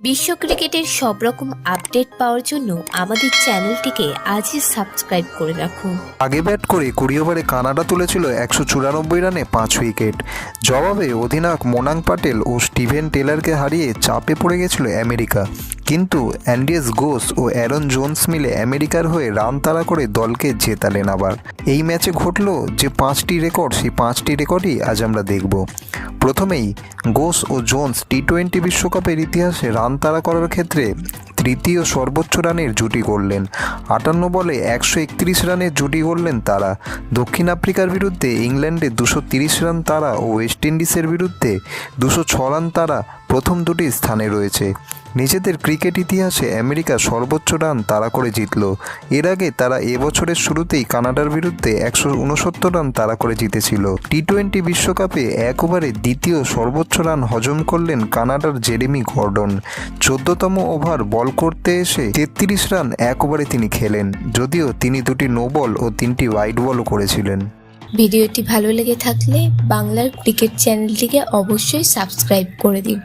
বিশ্ব ক্রিকেটের সব রকম আপডেট পাওয়ার জন্য আমাদের চ্যানেলটিকে আজই সাবস্ক্রাইব করে রাখুন আগে ব্যাট করে কুড়ি ওভারে কানাডা তুলেছিল একশো চুরানব্বই রানে পাঁচ উইকেট। জবাবে অধিনায়ক মোনাং পাটেল ও স্টিভেন টেলারকে হারিয়ে চাপে পড়ে গেছিল আমেরিকা। কিন্তু অ্যান্ডিয়াস গোস ও অ্যারন জোন্স মিলে আমেরিকার হয়ে রান তাড়া করে দলকে জেতালেন আবার। এই ম্যাচে ঘটলো যে পাঁচটি রেকর্ড, সেই পাঁচটি রেকর্ডই আজ আমরা দেখব। প্রথমেই গোস ও জোন্স টি টোয়েন্টি বিশ্বকাপের ইতিহাসে রান তাড়া করার ক্ষেত্রে তৃতীয় সর্বোচ্চ রানের জুটি করলেন আটান্ন বলে একশো একত্রিশ রানের জুটি করলেন তারা। দক্ষিণ আফ্রিকার বিরুদ্ধে ইংল্যান্ডে দুশো তিরিশ রান তারা ও ওয়েস্ট ইন্ডিজের বিরুদ্ধে দুশো ছ রান তারা প্রথম দুটি স্থানে রয়েছে। নিজেদের ক্রিকেট ইতিহাসে আমেরিকা সর্বোচ্চ রান তারা করে জিতল। এর আগে তারা এবছরের শুরুতেই কানাডার বিরুদ্ধে একশো উনসত্তর রান তারা করে জিতেছিল। টি টোয়েন্টি বিশ্বকাপে এক ওভারে দ্বিতীয় সর্বোচ্চ রান হজম করলেন কানাডার জেরেমি গর্ডন। চোদ্দতম ওভার বল করতে এসে তেত্রিশ রান এক ওভারে তিনি খেলেন, যদিও তিনি দুটি নো বল ও তিনটি ওয়াইড বলও করেছিলেন। ভিডিওটি ভালো লেগে থাকলে বাংলার ক্রিকেট চ্যানেলটিকে অবশ্যই সাবস্ক্রাইব করে দিন